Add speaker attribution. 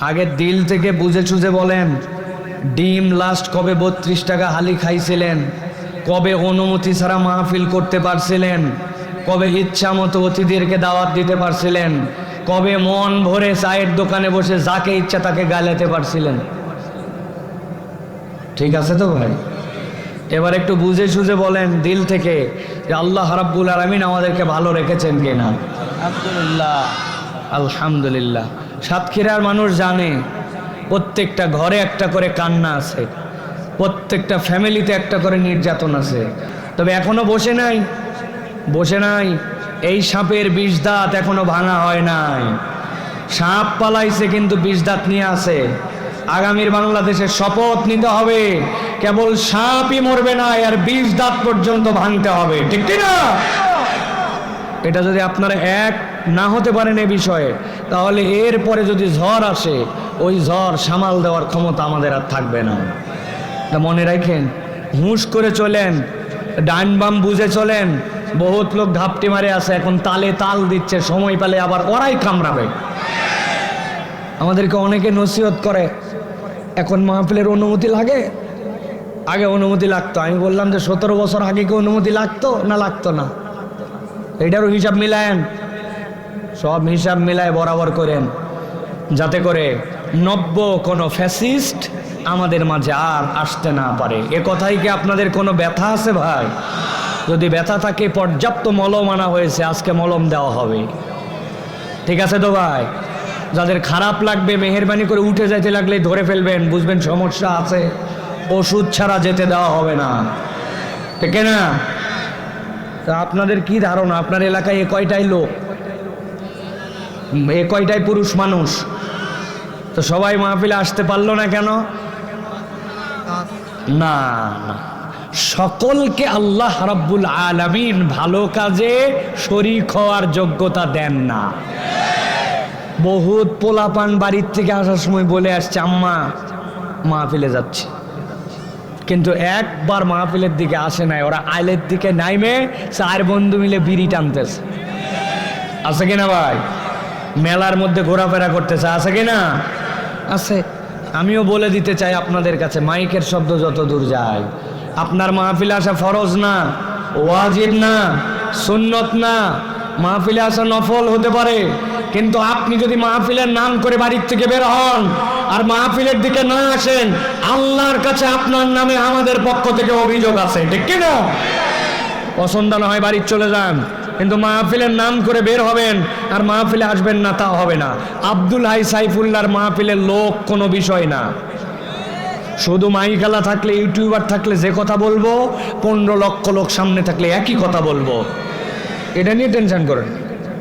Speaker 1: আগে দিল থেকে বুঝে চুঝে বলেন ডিম লাস্ট কবে বত্রিশ টাকা হালি খাইছিলেন? কবে অনুমতি ছাড়া মাহফিল করতে পারছিলেন? কবে ইচ্ছা মতো অতিথিদেরকে দাওয়াত দিতে পারছিলেন? কবে মন ভরে চায়ের দোকানে বসে যাকে ইচ্ছা তাকে গালাতে পারছিলেন? ঠিক আছে তো ভাই? এবার একটু বুঝে সুঝে বলেন দিল থেকে যে আল্লাহ রাব্বুল আলমিন আমাদেরকে ভালো রেখেছেন কিনা।
Speaker 2: আলহামদুলিল্লাহ।
Speaker 1: আলহামদুলিল্লাহ। সাতক্ষীরার মানুষ জানে, প্রত্যেকটা ঘরে একটা করে কান্না আছে, প্রত্যেকটা ফ্যামিলিতে একটা করে নির্যাতন আছে। তবে এখনও বসে নাই বসে নাই, এই সাপের বিষ দাঁত এখনও ভাঙা হয় নাই। সাপ পালাইছে কিন্তু বিষ দাঁত নিয়ে আছে। আগামীর বাংলাদেশের শপথ নিতে হবে, কেবল সাপই মরবে না, আর বিষ দাঁত পর্যন্ত ভাঙতে হবে। ঠিক না এটা যদি আপনারা এক না হতে পারেন এ বিষয়ে, তাহলে এরপরে যদি ঝড় আসে, ওই ঝড় সামাল দেওয়ার ক্ষমতা আমাদের আর থাকবে না। তা মনে রাখেন, হুঁশ করে চলেন, ডান বাম বুঝে চলেন, বহুত লোক ঘাপটি মারে আছে, এখন তালে তাল দিচ্ছে, সময় পেলে আবার ওরাই কামড়াবে। আমাদেরকে অনেকে নসিহত করে, এখন মাহফিলের অনুমতি লাগে? আগে অনুমতি লাগতো, আমি বললাম যে সতেরো বছর আগে কি অনুমতি লাগতো না লাগতো না? এটারও হিসাব মিলায়েন। সব হিসাব মিলায় বরাবর করেন। যাতে করে নব্য কোনো ফ্যাসিস্ট আমাদের মাঝে আর আসতে না পারে। এ কথাই কি আপনাদের কোনো ব্যথা আছে ভাই? যদি ব্যথা থাকে, পর্যাপ্ত মলম আনা হয়েছে, আজকে মলম দেওয়া হবে। ঠিক আছে তো ভাই? যাদের খারাপ লাগবে, মেহরবানি করে উঠে যাইতে লাগলে ধরে ফেলবেন। বুঝবেন সমস্যা আছে। ওষুধ ছাড়া যেতে দেওয়া হবে না। ঠিক না? আপনাদের কি ধারণা? আপনার এলাকায় এ কয়টাই লোক? এ কয়টাই পুরুষ মানুষ? তো সবাই মাহফিলে আসতে পারল না কেন? না। সকলকে আল্লাহ রাব্বুল আলামিন ভালো কাজে শরিক হওয়ার যোগ্যতা দেন না। বহুত পোলাপান বাড়ির থেকে আসার সময় বলে আসছে, আম্মা, মাহফিলে যাচ্ছি। কিন্তু একবার মাহফিলের দিকে আসে নাই, ওরা আইলের দিকে নাইমে চার বন্ধু মিলে বিড়ি টানতেছে। আছে কিনা ভাই? মেলার মধ্যে ঘোরাফেরা করতেছে, আছে কিনা? আছে। আমিও বলে দিতে চাই আপনাদের কাছে, মাইকের শব্দ যত দূর যায়। আপনার মাহফিলে আসা ফরজ না, ওয়াজিব না, সুন্নত না মাহফিলে আসা নফল হতে পারে। কিন্তু আপনি যদি মাহফিলের নাম করে বাড়ির থেকে বের হন আর মাহফিলের দিকে না আসেন, আল্লাহর কাছে আপনার নামে আমাদের পক্ষ থেকে অভিযোগ আছে। ঠিক কি না? পছন্দ না হয় বাড়ির চলে যান, কিন্তু মাহফিলের নাম করে বের হবেন আর মাহফিলে আসবেন না, তা হবে না। আব্দুল হাই সাইফুল্লাহর মাহফিলের লোক কোনো বিষয় না। শুধু মাইকালা থাকলে, ইউটিউবার থাকলে যে কথা বলব, পনেরো লক্ষ লোক সামনে থাকলে একই কথা বলব। এটা নিয়ে টেনশন করেন